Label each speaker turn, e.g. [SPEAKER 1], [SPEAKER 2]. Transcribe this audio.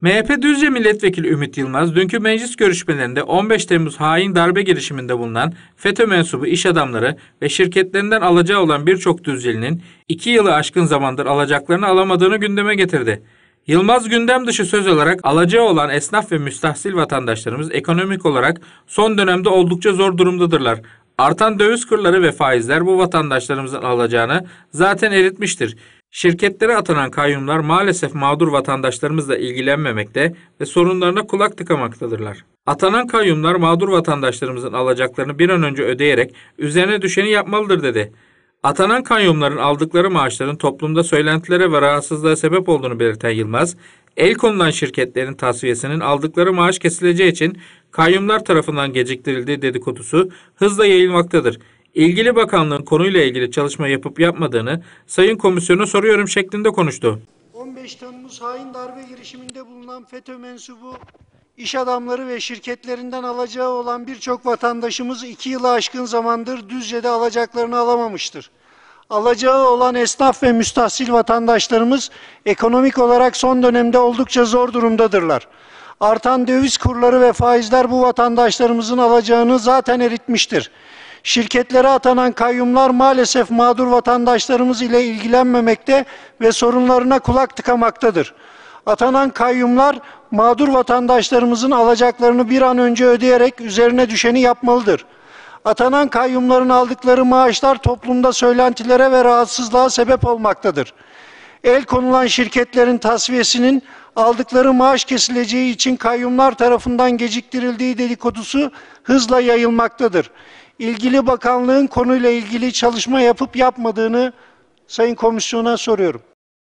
[SPEAKER 1] MHP Düzce Milletvekili Ümit Yılmaz, dünkü meclis görüşmelerinde 15 Temmuz hain darbe girişiminde bulunan FETÖ mensubu iş adamları ve şirketlerinden alacağı olan birçok Düzceli'nin 2 yılı aşkın zamandır alacaklarını alamadığını gündeme getirdi. Yılmaz gündem dışı söz olarak alacağı olan esnaf ve müstahsil vatandaşlarımız ekonomik olarak son dönemde oldukça zor durumdadırlar. Artan döviz kurları ve faizler bu vatandaşlarımızın alacağını zaten eritmiştir. Şirketlere atanan kayyumlar maalesef mağdur vatandaşlarımızla ilgilenmemekte ve sorunlarına kulak tıkamaktadırlar. Atanan kayyumlar mağdur vatandaşlarımızın alacaklarını bir an önce ödeyerek üzerine düşeni yapmalıdır dedi. Atanan kayyumların aldıkları maaşların toplumda söylentilere ve rahatsızlığa sebep olduğunu belirten Yılmaz, el konulan şirketlerin tasfiyesinin aldıkları maaş kesileceği için kayyumlar tarafından geciktirildiği dedikodusu hızla yayılmaktadır. İlgili bakanlığın konuyla ilgili çalışma yapıp yapmadığını Sayın Komisyona soruyorum şeklinde konuştu.
[SPEAKER 2] 15 Temmuz hain darbe girişiminde bulunan FETÖ mensubu iş adamları ve şirketlerinden alacağı olan birçok vatandaşımız 2 yılı aşkın zamandır Düzce'de alacaklarını alamamıştır. Alacağı olan esnaf ve müstahsil vatandaşlarımız ekonomik olarak son dönemde oldukça zor durumdadırlar. Artan döviz kurları ve faizler bu vatandaşlarımızın alacağını zaten eritmiştir. Şirketlere atanan kayyumlar maalesef mağdur vatandaşlarımız ile ilgilenmemekte ve sorunlarına kulak tıkamaktadır. Atanan kayyumlar mağdur vatandaşlarımızın alacaklarını bir an önce ödeyerek üzerine düşeni yapmalıdır. Atanan kayyumların aldıkları maaşlar toplumda söylentilere ve rahatsızlığa sebep olmaktadır. El konulan şirketlerin tasfiyesinin aldıkları maaş kesileceği için kayyumlar tarafından geciktirildiği dedikodusu hızla yayılmaktadır. İlgili bakanlığın konuyla ilgili çalışma yapıp yapmadığını Sayın Komisyona soruyorum.